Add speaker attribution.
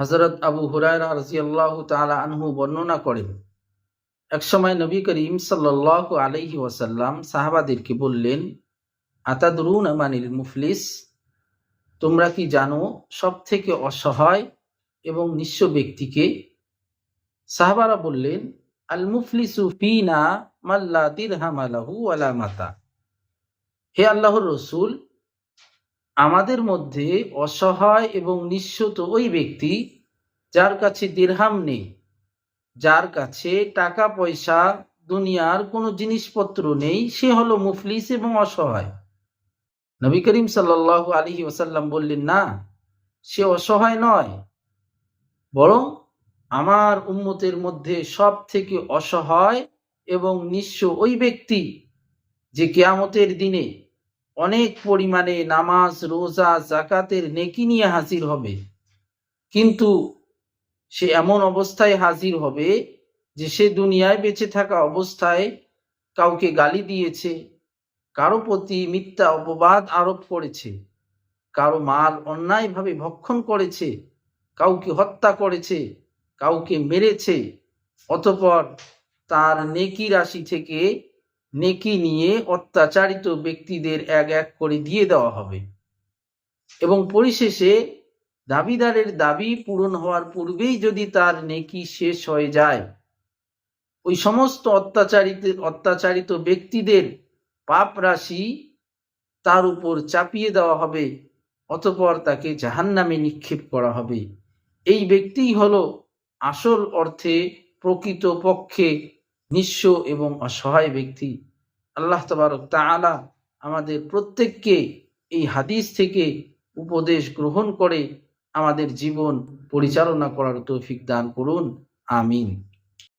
Speaker 1: হজরত আবু হুরায়রা রাজিয়াল্লাহ তাআলা আনহু বর্ণনা করেন একসময় নবী করিম সাল্লাল্লাহু আলাইহি ওয়াসাল্লাম সাহাবাদেরকে বললেন, আতাদরুন আমানিল মুফলিস? তোমরা কি জানো সব থেকে অসহায় এবং নিঃস্ব ব্যক্তিকে? সাহাবারা বললেন, আল মুফলিসু ফিনা মাল্লা দিরহাম আলাহু ওয়ালা মাতা। হে আল্লাহর রসুল আমাদের মধ্যে অসহায় এবং নিঃস্ব তো ওই ব্যক্তি যার কাছে দিরহাম নেই, যার কাছে টাকা পয়সা দুনিয়ার কোনো জিনিসপত্র নেই, সে হলো মুফলিস এবং অসহায়। নবী করিম সাল্লাল্লাহু আলাইহি ওয়াসাল্লাম বললেন, না, সে অসহায় নয়। বরং আমার উম্মতের মধ্যে সব থেকে অসহায় এবং নিঃস্ব ওই ব্যক্তি যে কেয়ামতের দিনে অনেক পরিমাণে নামাজ, রোজা, জাকাতের নেকি নিয়ে হাজির হবে। কিন্তু সে এমন অবস্থায় হাজির হবে যে সে দুনিয়ায় বেঁচে থাকা অবস্থায় কাউকে গালি দিয়েছে, কারও প্রতি মিথ্যা অপবাদ আরোপ করেছে, কারও মাল অন্যায়ভাবে ভক্ষণ করেছে, কাউকে হত্যা করেছে, কাউকে মেরেছে, অতপর তার নেকি রাশি থেকে নেকি নিয়ে অত্যাচারিত ব্যক্তিদের এক এক করে দিয়ে দেওয়া হবে। এবং পরিশেষে দাবিদারের দাবি পূরণ হওয়ার পূর্বেই যদি তার নেকি শেষ হয়ে যায়, ওই সমস্ত অত্যাচারিত অত্যাচারিত ব্যক্তিদের পাপ রাশি তার উপর চাপিয়ে দেওয়া হবে, অতপর তাকে জাহান্নামে নিক্ষেপ করা হবে। এই ব্যক্তিই হল আসল অর্থে প্রকৃত পক্ষে নিঃস্ব এবং অসহায় ব্যক্তি। আল্লাহ তবারক তালা আমাদের প্রত্যেককে এই হাদিস থেকে উপদেশ গ্রহণ করে আমাদের জীবন পরিচালনা করার তৌফিক দান করুন। আমিন।